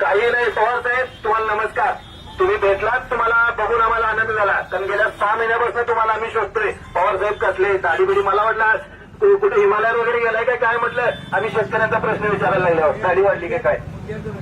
काही नाही पवार साहेब तुम्हाला नमस्कार. तुम्ही भेटलात तुम्हाला बघून आम्हाला आनंद झाला. कारण गेल्या सहा महिन्यापासून तुम्हाला आम्ही शोधतोय. पवार साहेब कसले दाढीबिडी मला वाटलं कुठे हिमालयात वगैरे गेलाय काय काय म्हटलं? आम्ही शेतकऱ्यांचा प्रश्न विचारायला लागलो आहोत. दाढी वाढली काय काय?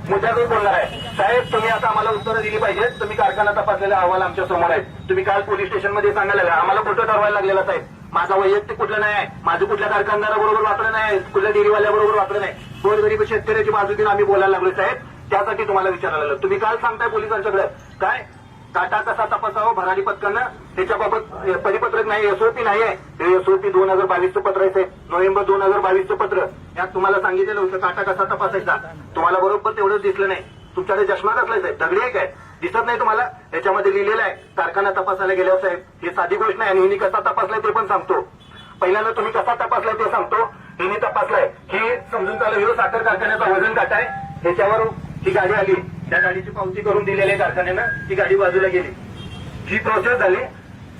मुद्यातून बोलणार आहे. साहेब तुम्ही आता आम्हाला उत्तरं दिली पाहिजेत तुम्ही कारखाना तपासलेले अहवाल आमच्यासमोर आहेत तुम्ही काल पोलीस स्टेशनमध्ये सांगायला आम्हाला कुठं ठरवायला लागलेला साहेब. माझा वैयक्तिक कुठलं नाही आहे. माझं कुठल्या कारखानदाराबरोबर वापरलं नाही कुठल्या डेअरीवाल्याबरोबर वापरलं नाही गोरगरीब शेतकऱ्याची बाजू घेऊन आम्ही बोलायला लागलो साहेब. त्यासाठी तुम्हाला विचारायला लागलं तुम्ही काल सांगताय पोलिसांच्याकडे? काय? टाटा कसा तपासावं? भरारी पथकानं त्याच्याबाबत परिपत्रक नाही एसओपी नाही आहे. एसओपी दोन हजार बावीसचं पत्र आहे नोव्हेंबर दोन हजार बावीसचं पत्र. यात तुम्हाला सांगितलेलं होतं टाटा कसा तपासायचा? तुम्हाला बरोबर तेवढंच दिसलं नाही. तुमच्याकडे चष्मा कसलाय साहेब? दगडी आहे काय? दिसत नाही तुम्हाला? याच्यामध्ये लिहिलेलं आहे कारखाना तपासायला गेल्यावर साहेब. ही साधी गोष्ट नाही आणि हिनी कसा तपासलाय ते पण सांगतो. पहिल्यांदा तुम्ही कसा तपासलाय ते सांगतो. हिने तपासलाय. हे समजून चालू हे साखर कारखान्याचा वजन काटा आहे. ह्याच्यावर ती गाडी आली. त्या गाडीची पावती करून दिलेली आहे कारखान्यानं. ती गाडी बाजूला गेली. ही प्रोसेस झाली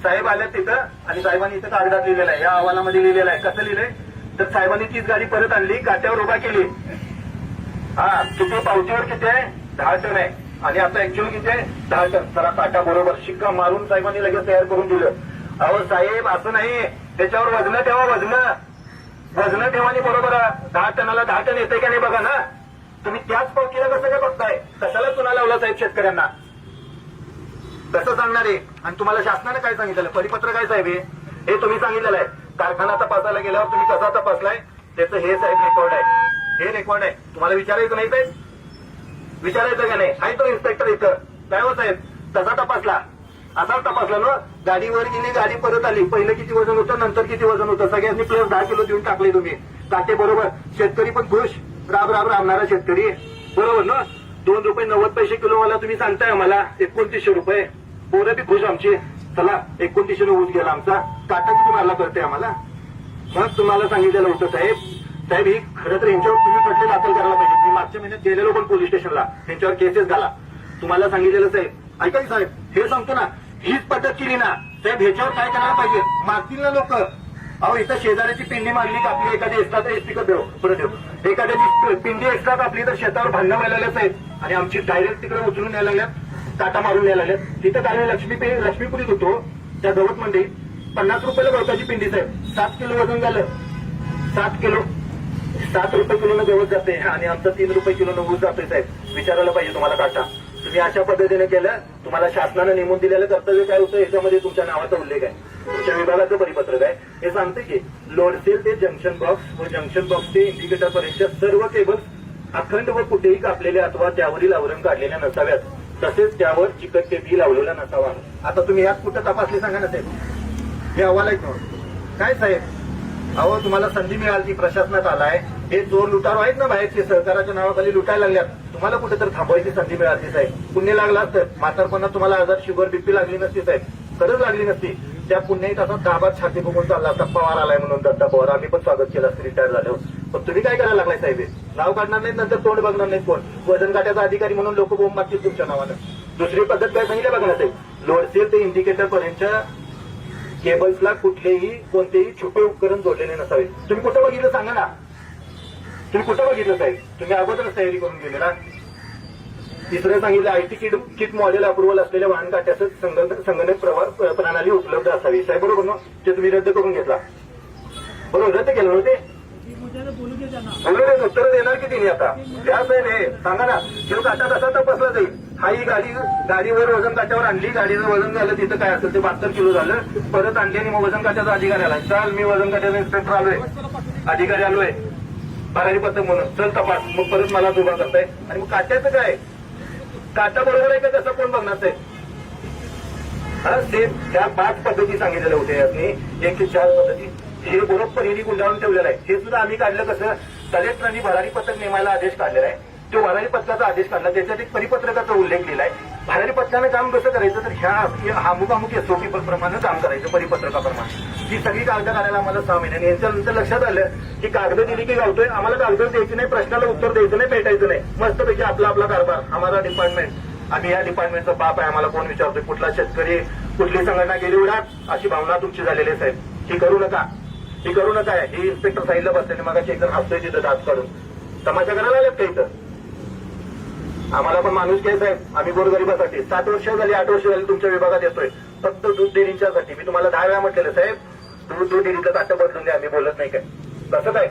साहेब आल्या तिथं आणि साहेबांनी इथं कागदात लिहिलेलं आहे. या अहवालामध्ये लिहिलेलं आहे. कसं लिहिलंय? तर साहेबांनी तीच गाडी परत आणली काट्यावर उभा केली. हा किती? पावतीवर किती आहे? दहा टन आहे. आणि आता ऍक्च्युअल किती आहे? दहा टन. सरा काटा बरोबर शिक्का मारून साहेबांनी लगेच तयार करून दिलं. अहो साहेब असं नाही. त्याच्यावर वजन ठेवा वजन. वजन ठेवा आणि बरोबर दहा टनाला दहा टन येते का नाही बघा ना. तुम्ही त्याच पावतीला कसं काय बघताय? कशाला चुना लावला साहेब शेतकऱ्यांना? कसं सांगणार आहे आणि तुम्हाला शासनाने काय सांगितलं परिपत्र काय साहेब हे? तुम्ही सांगितलेलं आहे. कारखाना तपासायला गेल्यावर तुम्ही कसा तपासलाय? त्याचं हे साहेब रेकॉर्ड आहे. हे रेकॉर्ड आहे. तुम्हाला विचारायचं नाही साहेब? विचारायचं का नाही? आहे तो इन्स्पेक्टर इथं. काय हो साहेब? तसा तपासला. असाच तपासला ना गाडीवर गेली गाडी परत आली. पहिलं किती वजन होतं नंतर किती वजन होतं? सगळ्यांनी प्लस दहा किलो देऊन टाकले तुम्ही. काटे बरोबर. शेतकरी पण खुश. राब राब राबणारा शेतकरी. बरोबर ना? दोन रुपये नव्वद पैसे किलो वाला तुम्ही सांगताय आम्हाला. एकोणतीसशे रुपये. पोरं बी खुश आमची. चला एकोणतीसशे ऊस गेला आमचा. काटा किती मारला करते आम्हाला? मग तुम्हाला सांगितलेलं होतं साहेब. साहेब ही खरं तर यांच्यावर तुम्ही खटले दाखल करायला पाहिजे. मी मागच्या महिन्यात गेलेलो पण पोलीस स्टेशनला. त्यांच्यावर केसेस झाला तुम्हाला सांगितलेलं साहेब. ऐका साहेब हे सांगतो ना हीच पद्धत केली ना. साहेब ह्याच्यावर काय करायला पाहिजे? मागतील ना लोक. अहो इथं शेजाऱ्याची पिंडी मागली का आपली? एखादी एक्स्ट्रा तर एसटी देऊ. परत देऊ एखाद्याची पिंडी एक्स्ट्रा आपली तर शेतावर भांडणं व्हायला आहेत आणि आमची डायरेक्ट तिकडे उचलून यायला लागल्यात काटा मारून यायला लागल्यात. तिथं काय लक्ष्मी पे लक्ष्मीपुरीत होतो त्या गवत मध्ये पन्नास रुपयाला गवताची पिंडी साहेब. सात किलो वजन झालं. सात किलो. सात रुपये किलो गवत जाते आणि आमचं तीन रुपये किलो ऊस जातोय साहेब. विचारायला पाहिजे तुम्हाला काटा. तुम्ही अशा पद्धतीने केलं तुम्हाला शासनानं नेमून दिलेलं कर्तव्य काय होतं याच्यामध्ये तुमच्या नावाचा उल्लेख आहे. तुमच्या विभागाचं परिपत्रक आहे. हे सांगते की लोडसेल ते जंक्शन बॉक्स व जंक्शन बॉक्स ते इंडिकेटर पर्यंत सर्व केबल्स अखंड व कुठेही कापलेल्या अथवा त्यावरील आवरण काढलेल्या नसाव्यात. तसेच त्यावर चिकट टेपी लावलेला नसावा. आता तुम्ही यात कुठं तपासले सांगा ना साहेब हे अहवाल आहेत काय साहेब? अहो तुम्हाला संधी मिळाली प्रशासनात आलाय. हे चोर लुटारो आहेत ना बाहेरचे? सहकाराच्या नावाखाली लुटायला लागल्यात. तुम्हाला कुठे तर थांबवायची संधी मिळाली साहेब. पुण्य लागला असतं. म्हातारपणा तुम्हाला आजार शुगर बीपी लागली नसती साहेब. खरंच लागली नसती. त्या पुण्याही असा दाबात छाती बघून चालला असता. पवार आलाय म्हणून दत्ता पवार. आम्ही पण स्वागत केलं असतं रिटायर झाल्यावर पण तुम्ही काय करायला लागलाय साहेब नाव काढणार नाहीत नंतर तोंड बघणार नाहीत कोण? वजन काट्याचा अधिकारी म्हणून लोक बोंब मागतील तुमच्या नावानं. दुसरी पद्धत काय सांगितलं बघणार साहेब? लोडसेल ते इंडिकेटर पर्यंत केबल्सला कुठलेही कोणतेही छुपे उपकरण जोडलेले नसावे. तुम्ही कुठं बघितलं सांगा ना. तुम्ही कुठं बघितलं साहेब? तुम्ही अगोदरच तयारी करून गेले ना? तिसरं सांगितलं IT kit kit model approval असलेल्या वाहन काट्याचं संगणक संगणक प्रणाली उपलब्ध असावी. साहेब बरोबर ना? ते तुम्ही रद्द करून घेतला. बरोबर रद्द केलं नव्हते बोलू उत्तर देणार की तिने आता? त्या साहेब हे सांगा ना. जो काटा कसा तपासला जाईल. हा ही गाडी गाडीवर वजन काट्यावर आणली. गाडीचं वजन झालं तिथं काय असेल ते बहात्तर किलो झालं. परत आणली आणि मग वजन काट्याचा अधिकारी आला चाल मी वजन काट्याचा इन्स्पेक्टर आलोय. अधिकारी आलोय. भरारी पथक म्हणून. चल तपास. मग परत मला उभा करताय. आणि मग काट्याचं काय? काटा बरोबर आहे का कसं कोण बघणार ते? हा त्या पाच पद्धती सांगितलेल्या होत्या यातनी एक ते चार पद्धती. हे बरोबर हिनी गुंडाळून ठेवलेलं आहे. हे सुद्धा आम्ही काढलं कसं? कलेक्टरांनी भरारी पत्रक नेमायला आदेश काढलेला आहे. तो भरारी पथकाचा आदेश काढला. त्याच्यात एक परिपत्रकाचा उल्लेख केला आहे. भरारी पत्रानं काम कसं करायचं तर ह्या ह्या अमुक अमुक एसओपी प्रमाणे काम करायचं परिपत्रकाप्रमाणे. ही सगळी कागद करायला आम्हाला सहा महिन्याने. यांच्यानंतर लक्षात आलं की कागद दिली की गावतोय आम्हाला कागद द्यायची नाही प्रश्नाला उत्तर द्यायचं नाही भेटायचं नाही. मस्तपैकी आपला आपला कारभार आम्हाला डिपार्टमेंट आम्ही या डिपार्टमेंटचा बाप आहे आम्हाला कोण विचारतोय? कुठला शेतकरी कुठली संघटना गेली उडात अशी भावना तुमची झालेली आहे साहेब. ही करू नका. ही करू नका. ही इन्स्पेक्टर साईडला बसलेले मग एकदम हसतोय तिथं दात काढून. तमाशा करायला लागत का इथं? आम्हाला पण माणूस घ्यायचा साहेब आम्ही गोरगरिबासाठी. सात वर्ष झाली आठ वर्ष झाली तुमच्या विभागात येतोय. फक्त दूध डेअरीच्यासाठी मी तुम्हाला दहा वेळा म्हटलेलं साहेब दूध दूध डेअरीचं काटं बदलून द्या. आम्ही बोलत नाही काय तसंच आहे.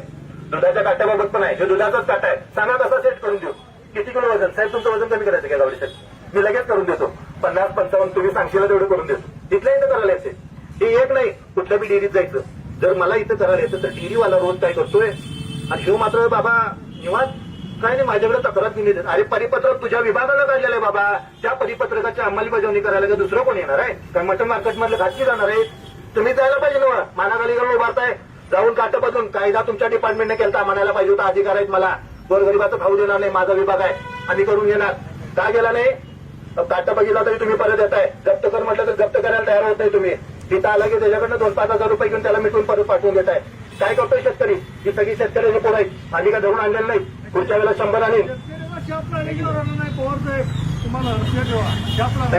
दुधाच्या काट्याबाबत पण आहे. जो दुधाचाच काटा आहे. सांगा तसा सेट करून देऊ. किती किलो वजन? साहेब तुमचं वजन कमी करायचं काय गावडी साहेब मी लगेच करून देतो. पन्नास पंचावन्न तुम्ही सांगशील तेवढं करून देतो. तिथल्या इथं करायला यायचे हे एक नाही. कुठल्या बी डेअरीत जायचं. जर मला इथं करायला येतं तर डेअरीवाला रोज काय करतोय? आणि ह्यो मात्र बाबा निवांत नाही नाही माझ्याकडे तक्रार निवेदन अरे परिपत्रक तुझ्या विभागाला काढलेलं आहे बाबा. त्या परिपत्रकाची अंमलबजावणी करायला का दुसरं कोण येणार आहे? काय मटन मार्केट मधलं घातली जाणार आहे. तुम्ही जायला पाहिजे ना मानाखाली घालून उभारताय. जाऊन काट बदलून कायदा तुमच्या डिपार्टमेंटने केलता. म्हणायला पाहिजे होता अधिकार आहेत मला. गोरगरिबाचं खाऊ देणार नाही माझा विभाग आहे. आम्ही करून घेणार. का गेला नाही? काटा बघितला तरी तुम्ही परत येताय. जप्त कर म्हटलं तर जप्त करायला तयार होत नाही तुम्ही. तिथं आला की त्याच्याकडनं दोन पाच हजार रुपये घेऊन त्याला मिटून परत पाठवून देताय. काय करतोय शेतकरी? ही सगळी शेतकऱ्याची पोरं आहेत. आधी का धरून आणलेलं नाही पुढच्या वेळेला शंभर आणि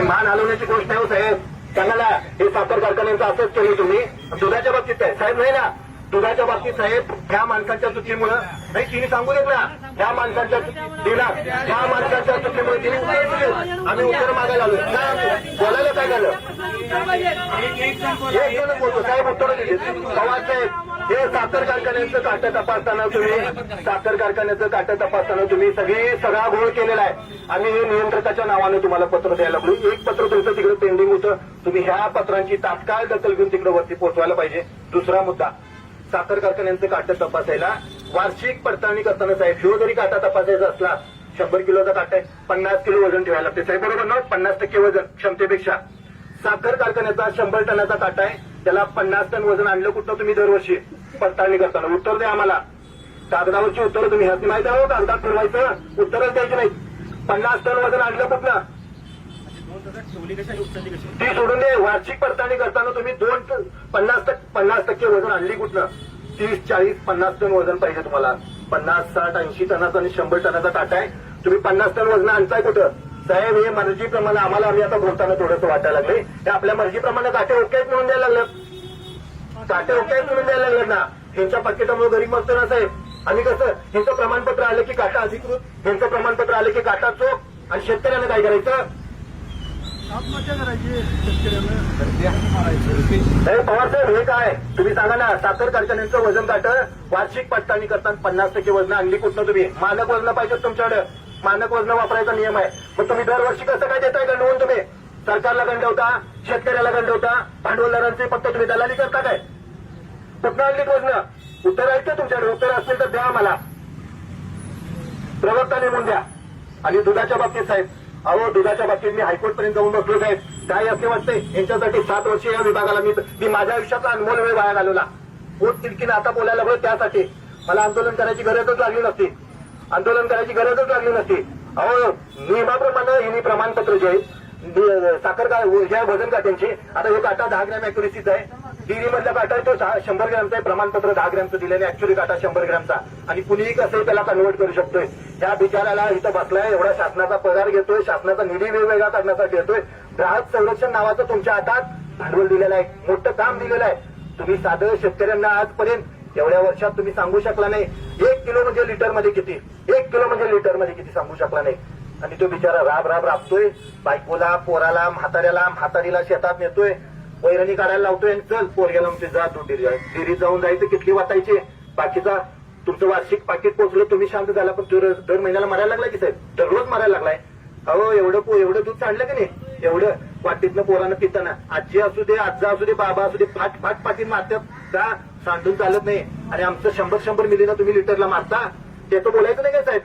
मान हलवण्याची गोष्ट आहे हो साहेब. सांगायला हे साखर कारखान्यांचं असंच केलं तुम्ही. दुधाच्या बाबतीत आहे. साहेब नाही ना. दुधाच्या बाबतीत साहेब ह्या माणसांच्या चुकीमुळं नाही तिने सांगू देत ना. ह्या माणसाच्या दिला ह्या माणसाच्या चुकीमुळे तिने उत्तर दिले. आम्ही उत्तर मागायला आलो काय बोलायला काय झालं? हे जण बोलतो? साहेब उत्तर दिली. पवार साहेब हे साखर कारखान्याचं काटं तपासताना तुम्ही साखर कारखान्याचं काटं तपासताना तुम्ही सगळी सगळा घोळ केलेला आहे. आम्ही हे नियंत्रकाच्या नावाने तुम्हाला पत्र द्यायला लागलो एक पत्र तुमचं तिकडे पेंडिंग होतं. तुम्ही ह्या पत्रांची तात्काळ दखल घेऊन तिकडे वरती पोहोचवायला पाहिजे. दुसरा मुद्दा साखर कारखान्यांचं काटं तपासायला वार्षिक पडताळणी करताना साहेब शिव जरी काटा तपासायचा असला शंभर किलोचा काटा आहे पन्नास किलो वजन ठेवायला लागते साहेब बरोबर ना पन्नास टक्के वजन क्षमतेपेक्षा. साखर कारखान्याचा शंभर टनाचा काटा आहे त्याला पन्नास टन वजन आणलं कुठं तुम्ही दरवर्षी पडताळणी करताना? उत्तर द्या आम्हाला. कागदावरची उत्तरं तुम्ही ह्याची माहिती आहो हो, कागदात फिरवायचं. उत्तरच द्यायची नाही पन्नास टन वजन आणलं कुठलं ती सोडून दे. वार्षिक पडताळणी करताना तुम्ही दोन पन्नास टक्के पन्नास टक्के वजन आणली कुठलं तीस चाळीस पन्नास टन वजन पाहिजे तुम्हाला. पन्नास साठ ऐंशी टनाचा आणि शंभर टनाचा काटा आहे. तुम्ही पन्नास टन वजन आणताय कुठं? साहेब हे मर्जीप्रमाणे आम्हाला आम्ही आता बोलताना थोडंसं वाटायला लागले हे आपल्या मर्जीप्रमाणे काटे ओके आहेत म्हणून द्यायला लागलं. काटे ओके आहेत म्हणून द्यायला लागलं ना. ह्यांच्या पाकिटामुळे गरीब मरतो ना साहेब. आणि कसं? ह्यांचं प्रमाणपत्र आलं की काटा अधिकृत? ह्यांचं प्रमाणपत्र आलं की काटा चोख? आणि शेतकऱ्यांना काय करायचं? आत्महत्या करायची शेतकऱ्याला पवार साहेब हे काय? तुम्ही सांगा ना साखर कारखान्यांचं वजन काट वार्षिक पडताळणी करताना पन्नास टक्के वजन आणली कुठनं तुम्ही? मानक वजन पाहिजे तुमच्याकडे. मानक वजन वापरायचा नियम आहे. मग तुम्ही दरवर्षी कसं काय देताय गंडवून तुम्ही? सरकारला गंडवता शेतकऱ्याला गंडवता भांडवलदारांचे फक्त तुम्ही दलाली करता काय? कुठनं आणलीत वजन? उत्तर आहेत का तुमच्याकडे? उत्तर असतील तर द्या आम्हाला. प्रवक्ता नेमून द्या. आणि दुधाच्या बाबतीत साहेब अहो दुधाच्या बाबतीत मी हायकोर्ट पर्यंत जाऊन बसलो साहेब. काय असे वाटतंय? यांच्यासाठी सात वर्ष या विभागाला मी मी माझ्या आयुष्याचा अनमोल वेळ वाया घालवला. पोट तिडकीनं आता बोलायला लागलो त्यासाठी. मला आंदोलन करायची गरजच लागली नसती. आंदोलन करायची गरजच लागली नसती. अहो नियमाप्रमाणे हिनी प्रमाणपत्र जे साखर का वजन काट्यांची आता हे काटा दहा ग्रॅम अॅक्युरेसीचा आहे. डिग्री मधल्या काटा तो शंभर ग्रॅमचं आहे. प्रमाणपत्र दहा ग्रॅमचं दिलेलं आहे. ऍक्च्युअली काटा शंभर ग्रॅमचा. आणि कुणीही कसंही त्याला कन्वर्ट करू शकतोय. त्या बिचाराला इथं बसलाय. एवढा शासनाचा पगार घेतोय. शासनाचा निधी वेगवेगळा करण्यासाठी येतोय. ग्राहक संरक्षण नावाचं तुमच्या हातात भांडवल दिलेलं आहे. मोठं काम दिलेलं आहे. तुम्ही साधं शेतकऱ्यांना आजपर्यंत एवढ्या वर्षात तुम्ही सांगू शकला नाही. एक किलो म्हणजे लिटरमध्ये किती? एक किलो म्हणजे लिटरमध्ये किती सांगू शकला नाही. आणि तो बिचारा राब राब राबतोय. बायकोला पोराला म्हाताऱ्याला म्हातारीला शेतात नेतोय. वैरणी काढायला लावतोय आणि चल पोरग्याला म्हणते जा तू डेरी. जाऊन जायचं किती वाटायची. बाकीचा तुमचं वार्षिक पाकिट पोचलं तुम्ही शांत झाला पण तू दर महिन्याला मारायला लागला की साहेब? दररोज मारायला लागलाय. अहो एवढं एवढं दूध सांडलं की नाही? एवढं वाटीतनं पोरानं पिताना. आजी असू दे आजा असू दे बाबा असू दे फाट फाट पाटीत मारतात. का सांडून चालत नाही. आणि आमचं शंभर शंभर मिलीनं तुम्ही लिटरला मारता. त्याचं बोलायचं नाही काय साहेब?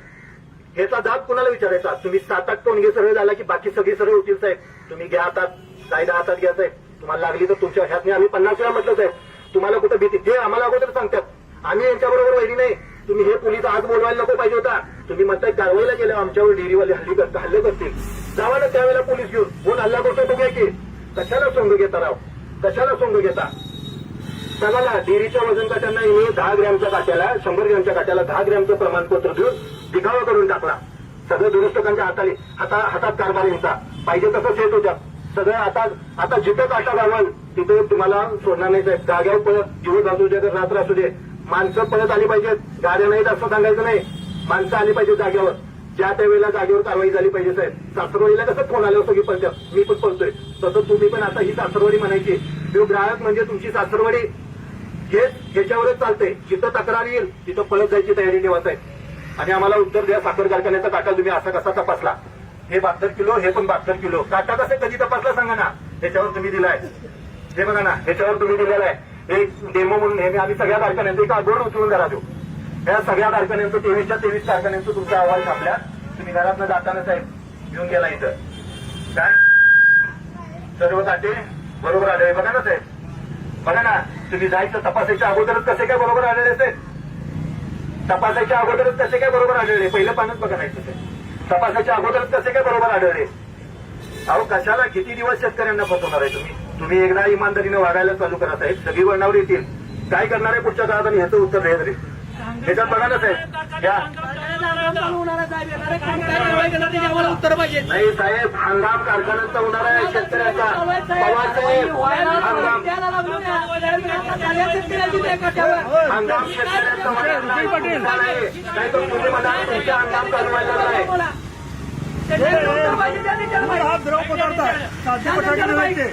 ह्याचा जात कुणाला विचारायचा? तुम्ही सात आठ टोनगे सरळ झाला की बाकी सगळी सरळ होतील साहेब. तुम्ही घ्या हातात कायदा हातात घ्या साहेब. तुम्हाला लागली तर तुमच्या ह्यातनी आम्ही पन्नास वेळा म्हटलं साहेब तुम्हाला कुठं भीती? ते आम्हाला अगोदर सांगतात. आम्ही यांच्याबरोबर वैरी नाही. तुम्ही हे पोलीस आज बोलवायला नको पाहिजे होता. तुम्ही म्हणताय कारवाईला गेल्या आमच्यावर डेअरीवाले हल्ली करता हल्ले करतील. जावा ना त्यावेळेला पोलीस घेऊन. कोण हल्ला करतो बघूया की. कशाला सोंग घेता राव? कशाला सोंग घेता? सांगा ना डेअरीच्या वजन काट्यांना हे दहा ग्रॅमच्या काट्याला शंभर ग्रॅमच्या काट्याला दहा ग्रॅमचं प्रमाणपत्र देऊन दिखावा करून टाकला. सगळं दुरुस्तकांच्या हाताली हाता हातात कारभार यांचा. पाहिजे तसं सेट होत्या. सगळं आता आता जिथं काटा गावल तिथे तुम्हाला सोडणार नाही साहेब. जाग्यावर पळत दिवस असू दे तर रात्र असू दे. माणसं पळत आली पाहिजेत. गाड्या नाहीत असं सांगायचं नाही. माणसं आली पाहिजेत जाग्यावर ज्या त्यावेळेला जागेवर कारवाई झाली पाहिजे साहेब. सासरवाडीला कसं फोन आल्यावर सगळी पळतात मी पण पळतोय. तसं तुम्ही पण आता ही सासरवाडी म्हणायची. तो ग्राहक म्हणजे तुमची सासरवाडी. हेच ह्याच्यावरच चालतंय. जिथं तक्रार येईल तिथं पळत जायची तयारी ठेवा आहे आणि आम्हाला उत्तर द्या साखर कारखान्याचा काटा तुम्ही असा कसा तपासला? हे बहात्तर किलो हे पण बहात्तर किलो. काटा कसं कधी तपासला सांगा ना. त्याच्यावर तुम्ही दिलाय. हे बघा ना ह्याच्यावर तुम्ही दिलेला आहे. एक डेमो म्हणून नेहमी आम्ही सगळ्या कारखान्यांचं एक आगोड उचलून घरा देऊ या सगळ्या कारखान्यांचं तेवीसच्या तेवीस कारखान्यांचं तुमचा अहवाल छापल्या तुम्ही घरातनं जाताना साहेब घेऊन गेला इथं. काय? सर्व काटे बरोबर आले. बघा ना साहेब. बघा ना तुम्ही जायचं तपासायच्या अगोदरच कसे काय बरोबर आलेले साहेब? तपासायच्या अगोदरच कसे काय बरोबर आलेले? पहिलं पानच बघा नाही साहेब तपासाच्या अगोदर कसे काय बरोबर आढळले? अहो कशाला किती दिवस शेतकऱ्यांना फसवणार आहे तुम्ही? तुम्ही एकदा इमानदारीने वागायला चालू करत साहेब. सगळी वळणावर येतील. काय करणार आहे पुढच्या काळात आणि ह्याचं उत्तर द्यायचं रे ह्याच्यात बघा ना साहेब. उत्तर पाहिजे नाही साहेब हंगाम कारखान्याचा होणार आहे शेतकऱ्याचा. पवार साहेब हंगाम. हंगाम शेतकऱ्याचा होणार नाही. नाही. तर तुम्ही म्हणा तुमचा हंगाम चालवायचा नाही हा द्रव पदार्थ आहे साधी बटाटे नव्हे ते.